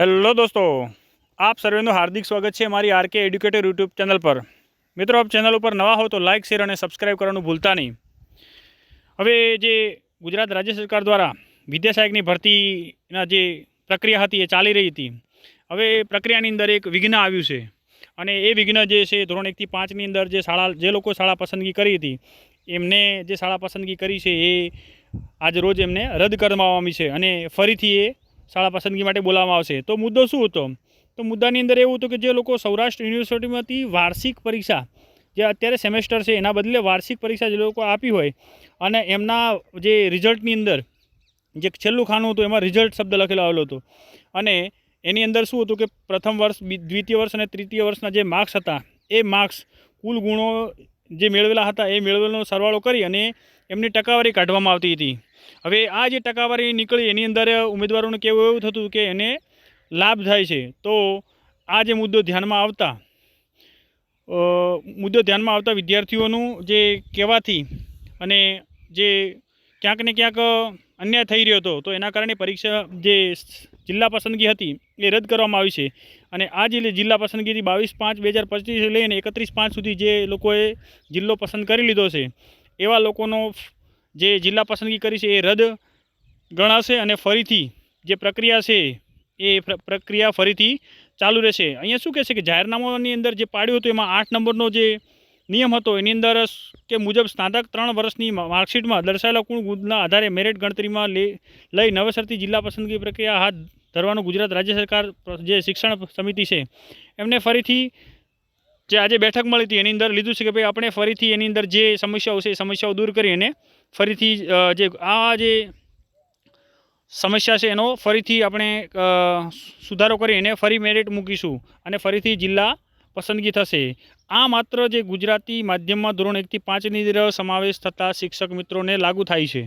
Hello દોસ્તો, આપ સર્વેનું હાર્દિક સ્વાગત છે મારી આરકે એડ્યુકેટર યુટ્યુબ ચેનલ પર. મિત્રો, આપ ચેનલ ઉપર નવા હો તો લાઇક શેર અને સબસ્ક્રાઈબ કરવાનું ભૂલતા નહીં. હવે જે ગુજરાત રાજ્ય સરકાર દ્વારા વિદ્યા સહાયકની ભરતીના જે પ્રક્રિયા હતી એ ચાલી રહી હતી. હવે પ્રક્રિયાની અંદર એક વિઘ્ન આવ્યું છે અને એ વિઘ્ન જે છે, ધોરણ એકથી પાંચની અંદર જે શાળા, જે લોકો શાળા પસંદગી કરી હતી, એમને જે શાળા પસંદગી કરી છે એ આજ રોજ એમને રદ કરવામાં આવી છે અને ફરીથી એ શાળા પસંદગી માટે બોલાવવામાં આવશે. તો મુદ્દો શું હતો? તો મુદ્દાની અંદર એવું હતું કે જે લોકો સૌરાષ્ટ્ર યુનિવર્સિટીમાંથી વાર્ષિક પરીક્ષા, જે અત્યારે સેમેસ્ટર છે, એના બદલે વાર્ષિક પરીક્ષા જે લોકો આપી હોય અને એમના જે રિઝલ્ટની અંદર, જે છેલ્લું ખાનું હતું, એમાં રિઝલ્ટ શબ્દ લખેલો આવેલો હતો. અને એની અંદર શું હતું કે પ્રથમ વર્ષ દ્વિતીય વર્ષ અને તૃતીય વર્ષના જે માર્ક્સ હતા, એ માર્ક્સ કુલ ગુણો જે મેળવેલા હતા, એ મેળવેલો સરવાળો કરી અને એમની ટકાવારી કાઢવામાં આવતી હતી. હવે આ જે ટકાવારી નીકળી એની અંદર ઉમેદવારોને કેવું એવું થતું કે એને લાભ થાય છે. તો આ જે મુદ્દો ધ્યાનમાં આવતા મુદ્દો ધ્યાનમાં આવતા વિદ્યાર્થીઓનું જે કહેવાથી અને જે ક્યાંક ને ક્યાંક અન્યાય થઈ રહ્યો હતો, તો એના કારણે પરીક્ષા જે જિલ્લા પસંદગી હતી એ રદ કરવામાં આવી છે. અને આ જે જિલ્લા પસંદગીથી બાવીસ પાંચ બે હજાર પચીસ લઈને એકત્રીસ પાંચ સુધી જે લોકોએ જિલ્લો પસંદ કરી લીધો છે, એવા લોકોનો જે જિલ્લા પસંદગી કરી છે એ રદ ગણાશે અને ફરીથી જે પ્રક્રિયા છે એ પ્ર- પ્રક્રિયા ફરીથી ચાલુ રહેશે. અહીંયા શું કહેશે કે જાહેરનામાની અંદર જે પાડ્યું હતું એમાં આઠ નંબરનો જે નિયમ હતો એની અંદર કે મુજબ સ્નાતક ત્રણ વર્ષની માર્કશીટમાં દર્શાવેલા કુલ ગુણના આધારે મેરિટ ગણતરીમાં લઈ નવેસરથી જિલ્લા પસંદગી પ્રક્રિયા હાથ ધરવાનું ગુજરાત રાજ્ય સરકાર જે શિક્ષણ સમિતિ છે એમને ફરીથી જે આજે બેઠક મળી હતી, એની અંદર લીધું છે કે ભાઈ આપણે ફરીથી એની અંદર જે સમસ્યાઓ છે, એ સમસ્યાઓ દૂર કરી અને ફરીથી જે આ જે સમસ્યા છે, એનો ફરીથી આપણે સુધારો કરી એને ફરી મેરિટ મૂકીશું અને ફરીથી જિલ્લા પસંદગી થશે. આ માત્ર જે ગુજરાતી માધ્યમમાં ધોરણ એકથી પાંચની સમાવેશ થતા શિક્ષક મિત્રોને લાગુ થાય છે.